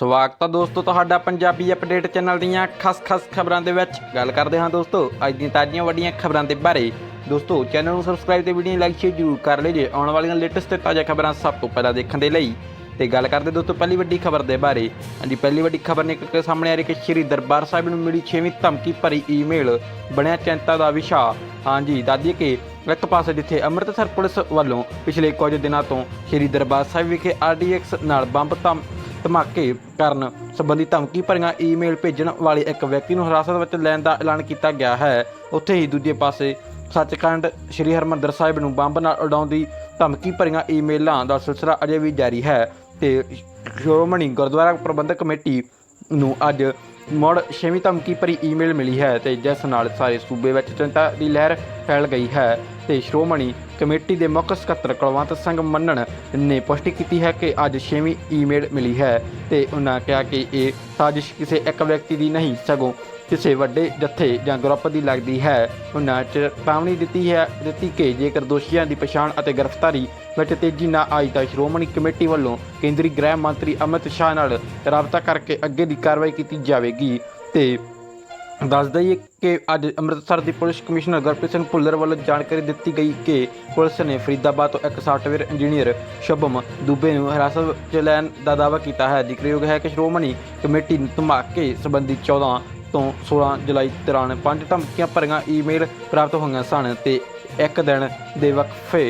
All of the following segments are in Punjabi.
ਸਵਾਗਤ ਹੈ ਦੋਸਤੋ ਤੁਹਾਡਾ ਪੰਜਾਬੀ ਅਪਡੇਟ ਚੈਨਲ ਦੀਆਂ ਖਸ ਖਸ ਖਬਰਾਂ ਦੇ ਵਿੱਚ। ਗੱਲ ਕਰਦੇ ਹਾਂ ਦੋਸਤੋ, ਅੱਜ ਦੀਆਂ ਤਾਜ਼ੀਆਂ ਵੱਡੀਆਂ ਖਬਰਾਂ ਦੇ ਬਾਰੇ। ਦੋਸਤੋ, ਚੈਨਲ ਨੂੰ ਸਬਸਕ੍ਰਾਈਬ ਤੇ ਵੀਡੀਓ ਲਾਈਕ ਸ਼ੇਅਰ ਜ਼ਰੂਰ ਕਰ ਲਿਓ ਜੇ ਆਉਣ ਵਾਲੀਆਂ ਲੇਟੈਸਟ ਤੇ ਤਾਜ਼ਾ ਖਬਰਾਂ ਸਭ ਤੋਂ ਪਹਿਲਾਂ ਦੇਖਣ ਦੇ ਲਈ। ਤੇ ਗੱਲ ਕਰਦੇ ਦੋਸਤੋ ਪਹਿਲੀ ਵੱਡੀ ਖਬਰ ਦੇ ਬਾਰੇ। ਹਾਂਜੀ, ਪਹਿਲੀ ਵੱਡੀ ਖਬਰ ਨਿਕਲ ਕੇ ਸਾਹਮਣੇ ਆ ਰਹੀ ਕਿ ਸ਼੍ਰੀ ਦਰਬਾਰ ਸਾਹਿਬ ਨੂੰ ਮਿਲੀ 6ਵੀਂ ਧਮਕੀ ਭਰੀ ਈਮੇਲ ਬਣਿਆ ਚਿੰਤਾ ਦਾ ਵਿਸ਼ਾ। ਹਾਂਜੀ ਦੱਸਦੀ ਕਿ ਇੱਕ ਪਾਸੇ ਜਿੱਥੇ ਅੰਮ੍ਰਿਤਸਰ ਪੁਲਿਸ ਵੱਲੋਂ ਪਿਛਲੇ ਕੁਝ ਦਿਨਾਂ ਤੋਂ ਸ਼੍ਰੀ ਦਰਬਾਰ ਸਾਹਿਬ ਵਿਖੇ ਆਰਡੀਐਕਸ ਨਾਲ ਬੰਬ ਧਮ ਧਮਾਕੇ ਕਰਨ ਸੰਬੰਧੀ ਧਮਕੀ ਭਰੀਆਂ ਈਮੇਲ ਭੇਜਣ ਵਾਲੇ ਇੱਕ ਵਿਅਕਤੀ ਨੂੰ ਹਿਰਾਸਤ ਵਿੱਚ ਲੈਣ ਦਾ ਐਲਾਨ ਕੀਤਾ ਗਿਆ ਹੈ। ਉੱਥੇ ਹੀ ਦੂਜੇ ਪਾਸੇ ਸੱਚਖੰਡ ਸ੍ਰੀ ਹਰਮੰਦਰ ਸਾਹਿਬ ਨੂੰ ਬੰਬ ਨਾਲ ਉਡਾਉਣ ਦੀ ਧਮਕੀ ਭਰੀਆਂ ਈਮੇਲਾਂ ਦਾ ਸਿਲਸਿਲਾ ਅਜੇ ਵੀ ਜਾਰੀ ਹੈ ਤੇ ਸ਼੍ਰੋਮਣੀ ਗੁਰਦੁਆਰਾ ਪ੍ਰਬੰਧਕ ਕਮੇਟੀ ਨੂੰ ਅੱਜ ਮੁੜ ਛੇਵੀਂ ਧਮਕੀ ਭਰੀ ਈਮੇਲ ਮਿਲੀ ਹੈ ਤੇ ਜਿਸ ਨਾਲ ਸਾਰੇ ਸੂਬੇ ਵਿੱਚ ਚਿੰਤਾ ਦੀ ਲਹਿਰ ਫੈਲ ਗਈ ਹੈ ਤੇ ਸ਼੍ਰੋਮਣੀ ਕਮੇਟੀ ਦੇ ਮੁੱਖ ਸਕੱਤਰ ਕੁਲਵੰਤ ਸਿੰਘ ਮੰਨਣ ਨੇ ਪੁਸ਼ਟੀ ਕੀਤੀ ਹੈ ਕਿ ਅੱਜ ਛੇਵੀਂ ਈਮੇਲ ਮਿਲੀ ਹੈ ਤੇ ਉਹਨਾਂ ਕਿਹਾ ਕਿ ਇਹ ਸਾਜ਼ਿਸ਼ ਕਿਸੇ ਇੱਕ ਵਿਅਕਤੀ ਦੀ ਨਹੀਂ, ਸਗੋਂ ਕਿਸੇ ਵੱਡੇ ਜੱਥੇ ਜਾਂ ਗਰੁੱਪ ਦੀ ਲੱਗਦੀ ਹੈ। ਉਹਨਾਂ ਚੇਤਾਵਨੀ ਦਿੱਤੀ ਹੈ ਦਿੱਤੀ ਕਿ ਜੇਕਰ ਦੋਸ਼ੀਆਂ ਦੀ ਪਛਾਣ ਅਤੇ ਗ੍ਰਿਫਤਾਰੀ ਵਿੱਚ ਤੇਜ਼ੀ ਨਾ ਆਈ ਤਾਂ ਸ਼੍ਰੋਮਣੀ ਕਮੇਟੀ ਵੱਲੋਂ ਕੇਂਦਰੀ ਗ੍ਰਹਿ ਮੰਤਰੀ ਅਮਿਤ ਸ਼ਾਹ ਨਾਲ ਰਾਬਤਾ ਕਰਕੇ ਅੱਗੇ ਦੀ ਕਾਰਵਾਈ ਕੀਤੀ ਜਾਵੇਗੀ। ਤੇ ਦੱਸ ਦਈਏ ਕਿ ਅੱਜ ਅੰਮ੍ਰਿਤਸਰ ਦੀ ਪੁਲਿਸ ਕਮਿਸ਼ਨਰ ਗੁਰਪ੍ਰੀਤ ਸਿੰਘ ਭੁੱਲਰ ਵੱਲੋਂ ਜਾਣਕਾਰੀ ਦਿੱਤੀ ਗਈ ਕਿ ਪੁਲਿਸ ਨੇ ਫਰੀਦਾਬਾਦ ਤੋਂ ਇੱਕ ਸਾਫਟਵੇਅਰ ਇੰਜੀਨੀਅਰ ਸ਼ੁਭਮ ਦੁਬੇ ਨੂੰ ਹਿਰਾਸਤ ਵਿੱਚ ਲੈਣ ਦਾ ਦਾਅਵਾ ਕੀਤਾ ਹੈ। ਜ਼ਿਕਰਯੋਗ ਹੈ ਕਿ ਸ਼੍ਰੋਮਣੀ ਕਮੇਟੀ ਨੂੰ ਧਮਾਕੇ ਸੰਬੰਧੀ 14 ਤੋਂ 16 ਜੁਲਾਈ ਦੌਰਾਨ ਪੰਜ ਧਮਕੀਆਂ ਭਰੀਆਂ ਈਮੇਲ ਪ੍ਰਾਪਤ ਹੋਈਆਂ ਸਨ ਤੇ ਇੱਕ ਦਿਨ ਦੇ ਵਕਫੇ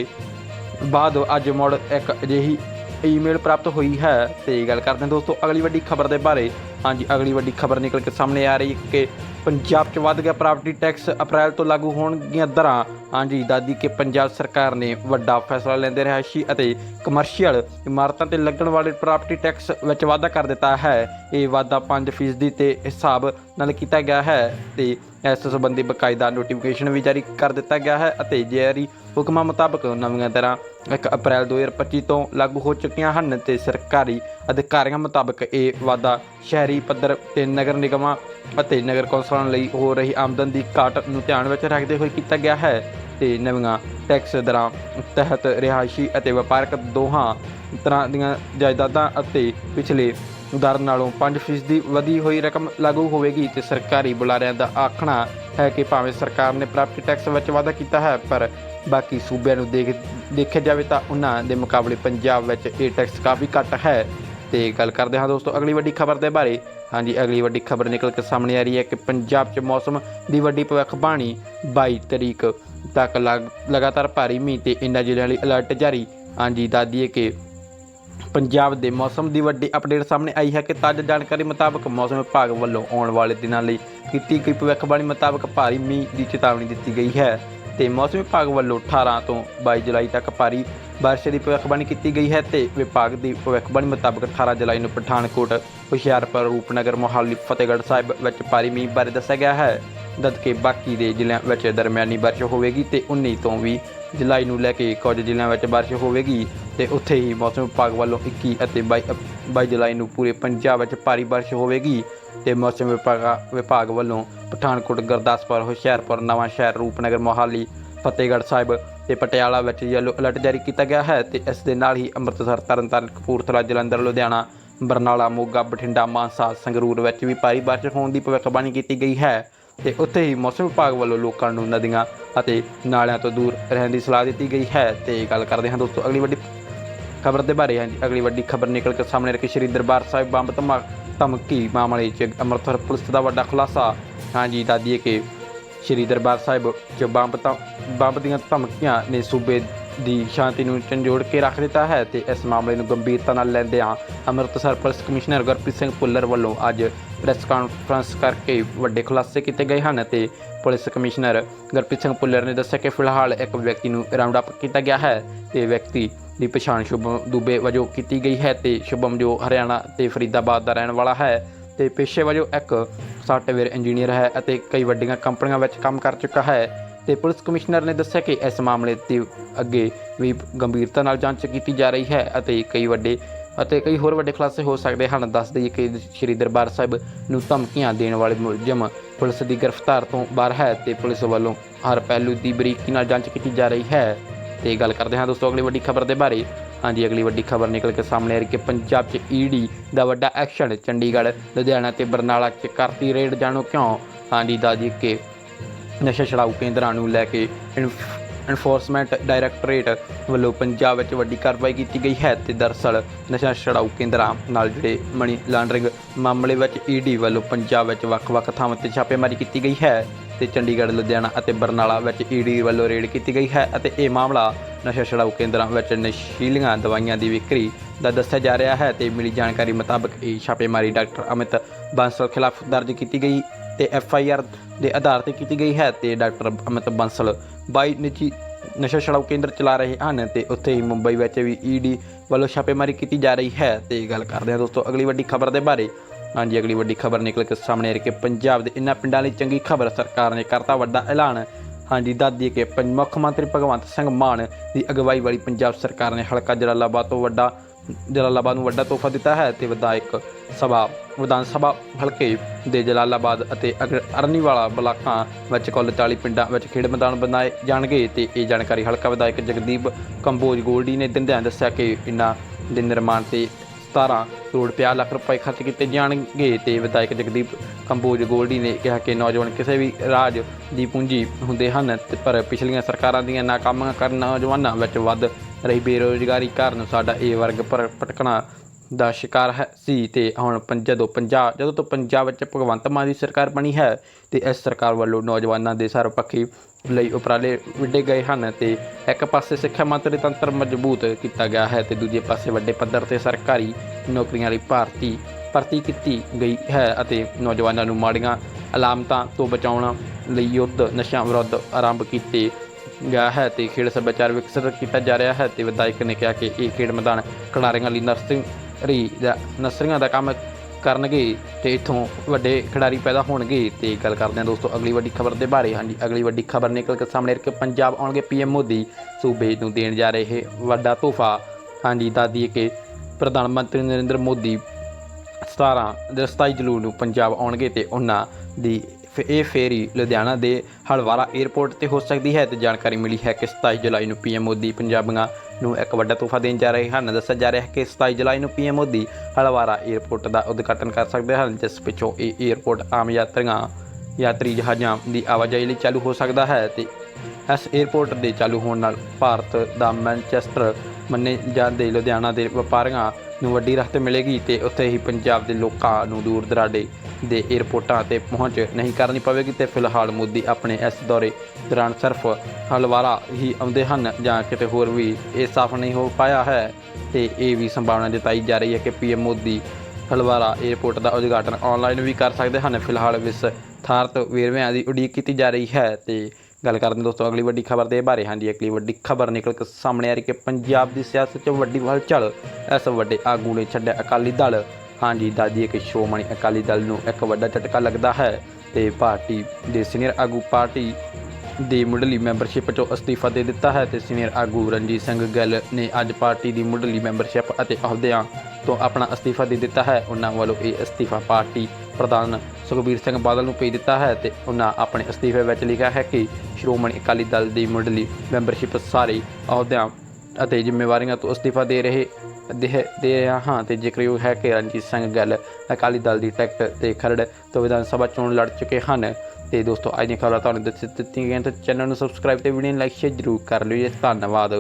ਬਾਅਦ ਅੱਜ ਮੁੜ ਇੱਕ ਅਜਿਹੀ ਈਮੇਲ ਪ੍ਰਾਪਤ ਹੋਈ ਹੈ ਤੇ ਗੱਲ ਕਰਦੇ ਹਾਂ ਦੋਸਤੋ ਅਗਲੀ ਵੱਡੀ ਖਬਰ ਦੇ ਬਾਰੇ। ਹਾਂਜੀ, ਅਗਲੀ ਵੱਡੀ ਖਬਰ ਨਿਕਲ ਕੇ ਸਾਹਮਣੇ ਆ ਰਹੀ ਹੈ ਕਿ ਪੰਜਾਬ 'ਚ ਵੱਧ ਗਿਆ ਪ੍ਰਾਪਰਟੀ ਟੈਕਸ ਅਪ੍ਰੈਲ ਤੋਂ ਲਾਗੂ ਹੋਣਗੀਆਂ ਦਰਾਂ। ਹਾਂਜੀ ਦਾਦੀ ਕਿ ਪੰਜਾਬ ਸਰਕਾਰ ਨੇ ਵੱਡਾ ਫੈਸਲਾ ਲੈਂਦੇ ਰਿਹਾਇਸ਼ੀ ਅਤੇ ਕਮਰਸ਼ੀਅਲ ਇਮਾਰਤਾਂ ਤੇ ਲੱਗਣ ਵਾਲੇ ਪ੍ਰਾਪਰਟੀ ਟੈਕਸ ਵਿੱਚ ਵਾਧਾ ਕਰ ਦਿੱਤਾ ਹੈ। ਇਹ ਵਾਧਾ 5% ਦੇ ਹਿਸਾਬ ਨਾਲ ਕੀਤਾ ਗਿਆ ਹੈ ਤੇ ਇਸ ਸੰਬੰਧੀ ਬਕਾਇਦਾ ਨੋਟੀਫਿਕੇਸ਼ਨ ਵੀ ਜਾਰੀ ਕਰ ਦਿੱਤਾ ਗਿਆ ਹੈ ਅਤੇ ਜਾਰੀ ਹੁਕਮਾਂ ਮੁਤਾਬਕ ਨਵੀਆਂ ਦਰਾਂ 1 ਅਪ੍ਰੈਲ 2025 ਤੋਂ ਲਾਗੂ ਹੋ ਚੁੱਕੀਆਂ ਹਨ ਤੇ ਸਰਕਾਰੀ ਅਧਿਕਾਰੀਆਂ ਮੁਤਾਬਕ ਇਹ ਵਾਧਾ ਸ਼ਹਿਰੀ ਪੱਧਰ ਤੇ ਨਗਰ ਨਿਗਮਾਂ ਅਤੇ ਨਗਰ ਕੌਂਸਲਾਂ ਲਈ ਹੋ ਰਹੀ ਆਮਦਨ ਦੀ ਘਾਟ ਨੂੰ ਧਿਆਨ ਵਿੱਚ ਰੱਖਦੇ ਹੋਏ ਕੀਤਾ ਗਿਆ ਹੈ ਤੇ ਨਵੀਆਂ ਟੈਕਸ ਦਰਾਂ ਤਹਿਤ ਰਿਹਾਇਸ਼ੀ ਅਤੇ ਵਪਾਰਕ ਦੋਹਾਂ ਤਰ੍ਹਾਂ ਦੀਆਂ ਜਾਇਦਾਦਾਂ ਅਤੇ ਪਿਛਲੇ ਦਰ ਨਾਲੋਂ 5% ਦੀ ਵਧੀ ਹੋਈ ਰਕਮ ਲਾਗੂ ਹੋਵੇਗੀ ਤੇ ਸਰਕਾਰੀ ਬੁਲਾਰਿਆਂ ਦਾ ਆਖਣਾ ਹੈ ਕਿ ਭਾਵੇਂ ਸਰਕਾਰ ਨੇ ਪ੍ਰਾਪਰਟੀ ਟੈਕਸ ਵਿੱਚ ਵਾਧਾ ਕੀਤਾ ਹੈ, ਪਰ ਬਾਕੀ ਸੂਬਿਆਂ ਨੂੰ ਦੇਖ ਦੇਖਿਆ ਜਾਵੇ ਤਾਂ ਉਹਨਾਂ ਦੇ ਮੁਕਾਬਲੇ ਪੰਜਾਬ ਵਿੱਚ ਇਹ ਟੈਕਸ ਕਾਫੀ ਘੱਟ ਹੈ। ਤੇ ਗੱਲ ਕਰਦੇ ਹਾਂ ਦੋਸਤੋ ਅਗਲੀ ਵੱਡੀ ਖਬਰ ਦੇ ਬਾਰੇ। ਹਾਂਜੀ, ਅਗਲੀ ਵੱਡੀ ਖਬਰ ਨਿਕਲ ਕੇ ਸਾਹਮਣੇ ਆ ਰਹੀ ਹੈ ਕਿ ਪੰਜਾਬ 'ਚ ਮੌਸਮ ਦੀ ਵੱਡੀ ਭਵਿੱਖਬਾਣੀ 22 ਤਰੀਕ ਤੱਕ ਲਗ- ਲਗਾਤਾਰ ਭਾਰੀ ਮੀਂਹ ਤੇ ਇਨ੍ਹਾਂ ਜ਼ਿਲ੍ਹਿਆਂ ਲਈ ਅਲਰਟ ਜਾਰੀ। ਹਾਂਜੀ ਦੱਸਦੀਏ ਕਿ ਪੰਜਾਬ ਦੇ ਮੌਸਮ ਦੀ ਵੱਡੀ ਅਪਡੇਟ ਸਾਹਮਣੇ ਆਈ ਹੈ ਕਿ ਤਾਜ਼ਾ ਜਾਣਕਾਰੀ ਮੁਤਾਬਕ ਮੌਸਮ ਵਿਭਾਗ ਵੱਲੋਂ ਆਉਣ ਵਾਲੇ ਦਿਨਾਂ ਲਈ ਕੀਤੀ ਗਈ ਭਵਿੱਖਬਾਣੀ ਮੁਤਾਬਕ ਭਾਰੀ ਮੀਂਹ ਦੀ ਚੇਤਾਵਨੀ ਦਿੱਤੀ ਗਈ ਹੈ। ਤੇ ਮੌਸਮ ਵਿਭਾਗ ਵੱਲੋਂ 18 ਤੋਂ 22 ਜੁਲਾਈ ਤੱਕ ਭਾਰੀ ਬਾਰਿਸ਼ ਦੀ ਭਵਿੱਖਬਾਣੀ ਕੀਤੀ ਗਈ ਹੈ ਤੇ ਵਿਭਾਗ ਦੀ ਭਵਿੱਖਬਾਣੀ ਮੁਤਾਬਕ 18 ਜੁਲਾਈ ਨੂੰ ਪਠਾਨਕੋਟ, ਹੁਸ਼ਿਆਰਪੁਰ, ਰੂਪਨਗਰ, ਮੋਹਾਲੀ, ਫਤਿਹਗੜ੍ਹ ਸਾਹਿਬ ਵਿੱਚ ਭਾਰੀ ਮੀਂਹ ਬਾਰੇ ਦੱਸਿਆ ਗਿਆ ਹੈ, ਜਦਕਿ ਬਾਕੀ ਦੇ ਜ਼ਿਲ੍ਹਿਆਂ ਵਿੱਚ ਦਰਮਿਆਨੀ ਬਾਰਿਸ਼ ਹੋਵੇਗੀ ਤੇ 19 ਤੋਂ 20 ਜੁਲਾਈ ਨੂੰ ਲੈ ਕੇ ਕੁਝ ਜ਼ਿਲ੍ਹਿਆਂ ਵਿੱਚ ਬਾਰਿਸ਼ ਹੋਵੇਗੀ ਤੇ ਉੱਥੇ ਹੀ ਮੌਸਮ ਵਿਭਾਗ ਵੱਲੋਂ 21 ਅਤੇ 22 ਅਪ- 22 ਜੁਲਾਈ ਨੂੰ ਪੂਰੇ ਪੰਜਾਬ ਵਿੱਚ ਭਾਰੀ ਬਾਰਿਸ਼ ਹੋਵੇਗੀ ਤੇ ਮੌਸਮ ਵਿਭਾਗ ਵਿਭਾਗ ਵੱਲੋਂ ਪਠਾਨਕੋਟ, ਗੁਰਦਾਸਪੁਰ, ਹੁਸ਼ਿਆਰਪੁਰ, ਨਵਾਂ ਸ਼ਹਿਰ, ਰੂਪਨਗਰ, ਮੋਹਾਲੀ, ਫਤਿਹਗੜ੍ਹ ਸਾਹਿਬ ਤੇ ਪਟਿਆਲਾ ਵਿੱਚ ਯੈਲੋ ਅਲਰਟ ਜਾਰੀ ਕੀਤਾ ਗਿਆ ਹੈ ਤੇ ਇਸ ਦੇ ਨਾਲ ਹੀ ਅੰਮ੍ਰਿਤਸਰ, ਤਰਨਤਾਰਨ, ਕਪੂਰਥਲਾ, ਜਲੰਧਰ, ਲੁਧਿਆਣਾ, ਬਰਨਾਲਾ, ਮੋਗਾ, ਬਠਿੰਡਾ, ਮਾਨਸਾ, ਸੰਗਰੂਰ ਵਿੱਚ ਵੀ ਭਾਰੀ ਬਾਰਿਸ਼ ਹੋਣ ਦੀ ਭਵਿੱਖਬਾਣੀ ਕੀਤੀ ਗਈ ਹੈ ਤੇ ਉੱਥੇ ਹੀ ਮੌਸਮ ਵਿਭਾਗ ਵੱਲੋਂ ਲੋਕਾਂ ਨੂੰ ਨਦੀਆਂ ਅਤੇ ਨਾਲਿਆਂ ਤੋਂ ਦੂਰ ਰਹਿਣ ਦੀ ਸਲਾਹ ਦਿੱਤੀ ਗਈ ਹੈ ਤੇ ਗੱਲ ਕਰਦੇ ਹਾਂ ਦੋਸਤੋ ਅਗਲੀ ਵੱਡੀ ਖਬਰ ਦੇ ਬਾਰੇ, ਹਾਂਜੀ, ਅਗਲੀ ਵੱਡੀ ਖਬਰ ਨਿਕਲ ਕੇ ਸਾਹਮਣੇ ਰੱਖੀ ਸ਼੍ਰੀ ਦਰਬਾਰ ਸਾਹਿਬ ਬੰਬ ਧਮਾ ਧਮਕੀ ਮਾਮਲੇ 'ਚ ਅੰਮ੍ਰਿਤਸਰ ਪੁਲਿਸ ਦਾ ਵੱਡਾ ਖੁਲਾਸਾ। ਹਾਂਜੀ ਦੱਸਦੀਏ ਕਿ ਸ਼੍ਰੀ ਦਰਬਾਰ ਸਾਹਿਬ 'ਚ ਬੰਬ ਤਾਂ, ਬੰਬ ਦੀਆਂ ਧਮਕੀਆਂ ਨੇ ਸੂਬੇ ਦੀ ਸ਼ਾਂਤੀ ਨੂੰ ਝੰਜੋੜ ਕੇ ਰੱਖ ਦਿੱਤਾ ਹੈ ਤੇ ਇਸ ਮਾਮਲੇ ਨੂੰ ਗੰਭੀਰਤਾ ਨਾਲ ਲੈਂਦਿਆਂ ਅੰਮ੍ਰਿਤਸਰ ਪੁਲਿਸ ਕਮਿਸ਼ਨਰ ਗੁਰਪ੍ਰੀਤ ਸਿੰਘ ਭੁੱਲਰ ਵੱਲੋਂ ਅੱਜ ਪ੍ਰੈਸ ਕਾਨਫਰੰਸ ਕਰਕੇ ਵੱਡੇ ਖੁਲਾਸੇ ਕੀਤੇ ਗਏ ਹਨ ਤੇ ਪੁਲਿਸ ਕਮਿਸ਼ਨਰ ਗੁਰਪ੍ਰੀਤ ਸਿੰਘ ਭੁੱਲਰ ਨੇ ਦੱਸਿਆ ਕਿ ਫਿਲਹਾਲ ਇੱਕ ਵਿਅਕਤੀ ਨੂੰ ਰਾਉਂਡ ਅਪ ਕੀਤਾ ਗਿਆ ਹੈ ਤੇ ਵਿਅਕਤੀ ਦੀ ਪਛਾਣ ਸ਼ੁਭਮ ਦੁਬੇ ਵਜੋਂ ਕੀਤੀ ਗਈ ਹੈ ਤੇ ਸ਼ੁਭਮ ਜੋ ਹਰਿਆਣਾ ਤੇ ਫਰੀਦਾਬਾਦ ਦਾ ਰਹਿਣ ਵਾਲਾ ਹੈ ਤੇ ਪੇਸ਼ੇ ਵਜੋਂ ਇੱਕ ਸਾਫਟਵੇਅਰ ਇੰਜੀਨੀਅਰ ਹੈ ਅਤੇ ਕਈ ਵੱਡੀਆਂ ਕੰਪਨੀਆਂ ਵਿੱਚ ਕੰਮ ਕਰ ਚੁੱਕਾ ਹੈ ਤੇ ਪੁਲਿਸ ਕਮਿਸ਼ਨਰ ਨੇ ਦੱਸਿਆ ਕਿ ਇਸ ਮਾਮਲੇ 'ਤੇ ਅੱਗੇ ਵੀ ਗੰਭੀਰਤਾ ਨਾਲ ਜਾਂਚ ਕੀਤੀ ਜਾ ਰਹੀ ਹੈ ਅਤੇ ਕਈ ਵੱਡੇ ਅਤੇ ਕਈ ਹੋਰ ਵੱਡੇ ਖੁਲਾਸੇ ਹੋ ਸਕਦੇ ਹਨ। ਦੱਸ ਦਈਏ ਕਿ ਸ਼੍ਰੀ ਦਰਬਾਰ ਸਾਹਿਬ ਨੂੰ ਧਮਕੀਆਂ ਦੇਣ ਵਾਲੇ ਮੁਲਜ਼ਮ ਪੁਲਿਸ ਦੀ ਗ੍ਰਿਫਤਾਰ ਤੋਂ ਬਾਹਰ ਹੈ ਤੇ ਪੁਲਿਸ ਵੱਲੋਂ ਹਰ ਪਹਿਲੂ ਦੀ ਬਰੀਕੀ ਨਾਲ ਜਾਂਚ ਕੀਤੀ ਜਾ ਰਹੀ ਹੈ। ਤੇ ਗੱਲ ਕਰਦੇ ਹਾਂ ਦੋਸਤੋ ਅਗਲੀ ਵੱਡੀ ਖਬਰ ਦੇ ਬਾਰੇ। ਹਾਂਜੀ, ਅਗਲੀ ਵੱਡੀ ਖਬਰ ਨਿਕਲ ਕੇ ਸਾਹਮਣੇ ਆ ਰਹੀ ਕਿ ਪੰਜਾਬ 'ਚ ਈਡੀ ਦਾ ਵੱਡਾ ਐਕਸ਼ਨ ਚੰਡੀਗੜ੍ਹ, ਲੁਧਿਆਣਾ ਤੇ ਬਰਨਾਲਾ 'ਚ ਕਰਤੀ ਰੇਡ, ਜਾਣੋ ਕਿਉਂ? ਹਾਂਜੀ ਦੱਸਦੀ ਕਿ ਨਸ਼ਾ ਛਡਾਊ ਕੇਂਦਰਾਂ ਨੂੰ ਲੈ ਕੇ ਐਨਫੋਰਸਮੈਂਟ ਡਾਇਰੈਕਟੋਰੇਟ ਵੱਲੋਂ ਪੰਜਾਬ ਵਿੱਚ ਵੱਡੀ ਕਾਰਵਾਈ ਕੀਤੀ ਗਈ ਹੈ ਤੇ ਦਰਸਲ ਨਸ਼ਾ ਛਡਾਊ ਕੇਂਦਰਾਂ ਨਾਲ ਜੁੜੇ ਮਨੀ ਲਾਂਡਰਿੰਗ ਮਾਮਲੇ ਵਿੱਚ ਈਡੀ ਵੱਲੋਂ ਪੰਜਾਬ ਵਿੱਚ ਵੱਖ-ਵੱਖ ਥਾਵਾਂ ਤੇ ਛਾਪੇਮਾਰੀ ਕੀਤੀ ਗਈ ਹੈ ਤੇ ਚੰਡੀਗੜ੍ਹ, ਲੁਧਿਆਣਾ ਅਤੇ ਬਰਨਾਲਾ ਵਿੱਚ ਈਡੀ ਵੱਲੋਂ ਰੇਡ ਕੀਤੀ ਗਈ ਹੈ ਅਤੇ ਇਹ ਮਾਮਲਾ ਨਸ਼ਾ ਛਡਾਊ ਕੇਂਦਰਾਂ ਵਿੱਚ ਨਸ਼ੀਲੀਆਂ ਦਵਾਈਆਂ ਦੀ ਵਿਕਰੀ ਦਾ ਦੱਸਿਆ ਜਾ ਰਿਹਾ ਹੈ ਤੇ ਮਿਲੀ ਜਾਣਕਾਰੀ ਮੁਤਾਬਕ ਇਹ ਛਾਪੇਮਾਰੀ ਡਾਕਟਰ ਅਮਿਤ ਬਾਂਸਲ ਖਿਲਾਫ ਦਰਜ ਕੀਤੀ ਗਈ। ਤੇ ਐਫ ਆਈ ਆਰ ਦੇ ਆਧਾਰ ਤੇ ਕੀਤੀ ਗਈ ਹੈ ਤੇ ਡਾਕਟਰ ਅਮਿਤ ਬੰਸਲ 22 ਨਿੱਜੀ ਨਸ਼ਾ ਛਡਾਊ ਕੇਂਦਰ ਚਲਾ ਰਹੇ ਹਨ ਤੇ ਉੱਥੇ ਹੀ ਮੁੰਬਈ ਵਿੱਚ ਵੀ ਈਡੀ ਵੱਲੋਂ ਛਾਪੇਮਾਰੀ ਕੀਤੀ ਜਾ ਰਹੀ ਹੈ ਤੇ ਗੱਲ ਕਰਦੇ ਹਾਂ ਦੋਸਤੋ, ਅਗਲੀ ਵੱਡੀ ਖਬਰ ਦੇ ਬਾਰੇ। ਹਾਂਜੀ, ਅਗਲੀ ਵੱਡੀ ਖਬਰ ਨਿਕਲ ਕੇ ਸਾਹਮਣੇ ਆ ਰਹੀ ਕਿ ਪੰਜਾਬ ਦੇ ਇਨ੍ਹਾਂ ਪਿੰਡਾਂ ਲਈ ਚੰਗੀ ਖਬਰ ਸਰਕਾਰ ਨੇ ਕਰਤਾ ਵੱਡਾ ਐਲਾਨ। ਹਾਂਜੀ ਦੱਸਦੀ ਕਿ ਪੰਜ ਮੁੱਖ ਮੰਤਰੀ ਭਗਵੰਤ ਸਿੰਘ ਮਾਨ ਦੀ ਅਗਵਾਈ ਵਾਲੀ ਪੰਜਾਬ ਸਰਕਾਰ ਨੇ ਹਲਕਾ ਜਲਾਲਾਬਾਦ ਤੋਂ ਵੱਡਾ ਜਲਾਲਾਬਾਦ ਨੂੰ ਵੱਡਾ ਤੋਹਫਾ ਦਿੱਤਾ ਹੈ ਤੇ ਵਿਧਾਇਕ ਸਭਾ, ਵਿਧਾਨ ਸਭਾ ਹਲਕੇ ਦੇ ਜਲਾਲਾਬਾਦ ਅਤੇ ਅਗਰ- ਅਰਨੀਵਾਲਾ ਬਲਾਕਾਂ ਵਿੱਚ ਕੁੱਲ 40 ਪਿੰਡਾਂ ਵਿੱਚ ਖੇਡ ਮੈਦਾਨ ਬਣਾਏ ਜਾਣਗੇ ਤੇ ਇਹ ਜਾਣਕਾਰੀ ਹਲਕਾ ਵਿਧਾਇਕ ਜਗਦੀਪ ਕੰਬੋਜ ਗੋਲਡੀ ਨੇ ਦਿੰਦਿਆਂ ਦੱਸਿਆ ਕਿ ਇਨ੍ਹਾਂ ਦੇ ਨਿਰਮਾਣ ਤੇ 17 ਕਰੋੜ 50 ਲੱਖ ਰੁਪਏ ਖਰਚ ਕੀਤੇ ਜਾਣਗੇ ਤੇ ਵਿਧਾਇਕ ਜਗਦੀਪ ਕੰਬੋਜ ਗੋਲਡੀ ਨੇ ਕਿਹਾ ਕਿ ਨੌਜਵਾਨ ਕਿਸੇ ਵੀ ਰਾਜ ਦੀ ਪੂੰਜੀ ਹੁੰਦੇ ਹਨ ਪਰ ਪਿਛਲੀਆਂ ਸਰਕਾਰਾਂ ਦੀਆਂ ਨਾਕਾਮੀਆਂ ਕਾਰਨ ਨੌਜਵਾਨਾਂ ਵਿੱਚ ਵੱਧ ਰਹੀ ਬੇਰੋਜ਼ਗਾਰੀ ਕਾਰਨ ਸਾਡਾ ਇਹ ਵਰਗ ਪਰ ਭਟਕਣਾ ਦਾ ਸ਼ਿਕਾਰ ਹੈ, ਸੀ ਤੇ ਹੁਣ ਪੰ- ਜਦੋਂ ਪੰਜਾਬ ਜਦੋਂ ਤੋਂ ਪੰਜਾਬ ਵਿੱਚ ਭਗਵੰਤ ਮਾਨ ਦੀ ਸਰਕਾਰ ਬਣੀ ਹੈ, ਤੇ ਇਸ ਸਰਕਾਰ ਵੱਲੋਂ ਨੌਜਵਾਨਾਂ ਦੇ ਸਰਵਪੱਖੀ ਲਈ ਉਪਰਾਲੇ ਵਿੱਢੇ ਗਏ ਹਨ ਤੇ ਇੱਕ ਪਾਸੇ ਸਿੱਖਿਆ ਮੰਤਰੀ ਤੰਤਰ ਮਜ਼ਬੂਤ ਕੀਤਾ ਗਿਆ ਹੈ ਤੇ ਦੂਜੇ ਪਾਸੇ ਵੱਡੇ ਪੱਧਰ ਤੇ ਸਰਕਾਰੀ ਨੌਕਰੀਆਂ ਲਈ ਭਾਰਤੀ, ਭਰਤੀ ਕੀਤੀ ਗਈ ਹੈ ਅਤੇ ਨੌਜਵਾਨਾਂ ਨੂੰ ਮਾੜੀਆਂ ਅਲਾਮਤਾਂ ਤੋਂ ਬਚਾਉਣ ਲਈ ਯੁੱਧ ਨਸ਼ਿਆਂ ਵਿਰੁੱਧ ਆਰੰਭ ਕੀਤੇ ਗਿਆ ਹੈ ਤੇ ਖੇਡ ਸੱਭਿਆਚਾਰ ਵਿਕਸਿਤ ਕੀਤਾ ਜਾ ਰਿਹਾ ਹੈ ਤੇ ਵਿਧਾਇਕ ਨੇ ਕਿਹਾ ਕਿ ਇਹ ਖੇਡ ਮੈਦਾਨ ਖਿਡਾਰੀਆਂ ਲਈ ਨਰਸਰੀ ਦਾ ਨਰਸਰੀਆਂ ਦਾ ਕੰਮ ਕਰਨਗੇ ਤੇ ਇਥੋਂ ਵੱਡੇ ਖਿਡਾਰੀ ਪੈਦਾ ਹੋਣਗੇ ਤੇ ਗੱਲ ਕਰਦੇ ਹਾਂ ਦੋਸਤੋ, ਅਗਲੀ ਵੱਡੀ ਖਬਰ ਦੇ ਬਾਰੇ। ਹਾਂਜੀ, ਅਗਲੀ ਵੱਡੀ ਖਬਰ ਨਿਕਲ ਕੇ ਸਾਹਮਣੇ ਕਿ ਪੰਜਾਬ ਆਉਣਗੇ ਪੀਐਮ ਮੋਦੀ ਸੂਬੇ ਨੂੰ ਦੇਣ ਜਾ ਰਹੇ ਵੱਡਾ ਤੋਹਫਾ। ਹਾਂਜੀ ਦੱਸਦੀਏ ਕਿ ਪ੍ਰਧਾਨ ਮੰਤਰੀ ਨਰਿੰਦਰ ਮੋਦੀ 17 ਦੇ 27 ਜੂਨ ਨੂੰ ਪੰਜਾਬ ਆਉਣਗੇ ਤੇ ਉਹਨਾਂ ਦੀ ਇਹ ਫੇਰੀ ਲੁਧਿਆਣਾ ਦੇ ਹਲਵਾਰਾ 에ਅਰਪੋਰਟ ਤੇ ਹੋ ਸਕਦੀ ਹੈ ਤੇ ਜਾਣਕਾਰੀ ਮਿਲੀ ਹੈ ਕਿ 27 ਜੁਲਾਈ ਨੂੰ ਪੀਐਮ ਮੋਦੀ ਪੰਜਾਬੀਆਂ ਨੂੰ ਇੱਕ ਵੱਡਾ ਤੋਹਫਾ ਦੇਣ ਜਾ ਰਹੇ ਹਨ। ਦੱਸਿਆ ਜਾ ਰਿਹਾ ਹੈ ਕਿ 27 ਜੁਲਾਈ ਨੂੰ ਪੀਐਮ ਮੋਦੀ ਹਲਵਾਰਾ 에ਅਰਪੋਰਟ ਦਾ ਉਦਘਾਟਨ ਕਰ ਸਕਦੇ ਹਨ, ਜਿਸ ਪਿੱਛੋਂ ਇਹ 에ਅਰਪੋਰਟ ਆਮ ਯਾਤਰੀਆਂ, ਯਾਤਰੀ ਜਹਾਜ਼ਾਂ ਦੀ ਆਵਾਜਾਈ ਲਈ ਚਾਲੂ ਹੋ ਸਕਦਾ ਹੈ ਤੇ ਇਸ 에ਅਰਪੋਰਟ ਦੇ ਚਾਲੂ ਹੋਣ ਨਾਲ ਭਾਰਤ ਦਾ ਮੈਨਚੈਸਟਰ ਮੰਨੇ ਜਾਂਦੇ ਲੁਧਿਆਣਾ ਦੇ ਵਪਾਰੀਆਂ ਨੂੰ ਵੱਡੀ ਰਾਹਤ ਮਿਲੇਗੀ ਤੇ ਉੱਥੇ ਹੀ ਪੰਜਾਬ ਦੇ ਲੋਕਾਂ ਨੂੰ ਦੂਰ ਦਰਾਡੇ ਦੇ 에ਅਰਪੋਰਟਾਂ ਤੇ ਪਹੁੰਚ ਨਹੀਂ ਕਰਨੀ ਪਵੇਗੀ ਤੇ ਫਿਲਹਾਲ ਮੋਦੀ ਆਪਣੇ ਇਸ ਦੌਰੇ ਦੌਰਾਨ ਸਿਰਫ ਹਲਵਾਰਾ ਹੀ ਆਉਂਦੇ ਹਨ ਜਾਂ ਕਿਤੇ ਹੋਰ ਵੀ ਇਹ ਸਾਫ਼ ਨਹੀਂ ਹੋ ਪਾਇਆ ਹੈ। ਤੇ ਇਹ ਵੀ ਸੰਭਾਵਨਾ ਜਤਾਈ ਜਾ ਰਹੀ ਹੈ ਕਿ ਪੀਐਮ ਮੋਦੀ ਹਲਵਾਰਾ 에ਅਰਪੋਰਟ ਦਾ ਉਦਘਾਟਨ ਆਨਲਾਈਨ ਵੀ ਕਰ ਸਕਦੇ ਹਨ। ਫਿਲਹਾਲ ਵਿਸਥਾਰਤ ਵੇਰਵਿਆਂ ਦੀ ਉਡੀਕ ਕੀਤੀ ਜਾ ਰਹੀ ਹੈ ਤੇ ਗੱਲ ਕਰਦੇ ਹਾਂ ਦੋਸਤੋ, ਅਗਲੀ ਵੱਡੀ ਖਬਰ ਦੇ ਬਾਰੇ। ਹਾਂਜੀ, ਅਗਲੀ ਵੱਡੀ ਖਬਰ ਨਿਕਲ ਕੇ ਸਾਹਮਣੇ ਆ ਰਹੀ ਕਿ ਪੰਜਾਬ ਦੀ ਸਿਆਸਤ 'ਚ ਵੱਡੀ ਹਲਚਲ। ਇਸ ਵੱਡੇ ਆਗੂ ਨੇ ਛੱਡਿਆ ਅਕਾਲੀ ਦਲ। ਹਾਂਜੀ, ਦਾਦੀ ਕਿ ਸ਼੍ਰੋਮਣੀ ਅਕਾਲੀ ਦਲ ਨੂੰ ਇੱਕ ਵੱਡਾ ਝਟਕਾ ਲੱਗਦਾ ਹੈ ਤੇ ਪਾਰਟੀ ਦੇ ਸੀਨੀਅਰ ਆਗੂ ਪਾਰਟੀ ਦੀ ਮੁੱਢਲੀ ਮੈਂਬਰਸ਼ਿਪ ਤੋਂ ਅਸਤੀਫਾ ਦੇ ਦਿੱਤਾ ਹੈ ਤੇ ਸੀਨੀਅਰ ਆਗੂ ਰਣਜੀਤ ਸਿੰਘ ਗਿੱਲ ਨੇ ਅੱਜ ਪਾਰਟੀ ਦੀ ਮੁੱਢਲੀ ਮੈਂਬਰਸ਼ਿਪ ਅਤੇ ਅਹੁਦਿਆਂ ਤੋਂ ਆਪਣਾ ਅਸਤੀਫਾ ਦੇ ਦਿੱਤਾ ਹੈ। ਉਹਨਾਂ ਵੱਲੋਂ ਇਹ ਅਸਤੀਫਾ ਪਾਰਟੀ ਪ੍ਰਧਾਨ ਸੁਖਬੀਰ ਸਿੰਘ ਬਾਦਲ ਨੂੰ ਭੇਜ ਦਿੱਤਾ ਹੈ ਤੇ ਉਹਨਾਂ ਆਪਣੇ ਅਸਤੀਫੇ ਵਿੱਚ ਲਿਖਿਆ ਹੈ ਕਿ ਸ਼੍ਰੋਮਣੀ ਅਕਾਲੀ ਦਲ ਦੀ ਮੁੱਢਲੀ ਮੈਂਬਰਸ਼ਿਪ ਸਾਰੇ ਅਹੁਦਿਆਂ ਅਤੇ ਜ਼ਿੰਮੇਵਾਰੀਆਂ ਤੋਂ ਅਸਤੀਫਾ ਦੇ ਰਹੇ, ਦੇ ਦੇ ਰਿਹਾ ਹਾਂ ਤੇ ਜ਼ਿਕਰਯੋਗ ਹੈ ਕਿ ਰਣਜੀਤ ਸਿੰਘ ਗਿੱਲ ਅਕਾਲੀ ਦਲ ਦੀ ਟਿਕਟ ਤੇ ਖਰੜ ਤੋਂ ਵਿਧਾਨ ਸਭਾ ਚੋਣ ਲੜ ਚੁੱਕੇ ਹਨ। ਤੇ ਦੋਸਤੋ, ਅੱਜ ਦੀਆਂ ਖਬਰਾਂ ਤੁਹਾਨੂੰ ਦੱਸ ਦਿੱਤੀਆਂ ਗਈਆਂ ਤਾਂ ਚੈਨਲ ਨੂੰ ਸਬਸਕ੍ਰਾਈਬ ਤੇ ਵੀਡੀਓ ਨੂੰ ਲਾਈਕ ਸ਼ੇਅਰ ਜ਼ਰੂਰ ਕਰ ਲਿਓ ਜੀ। ਧੰਨਵਾਦ।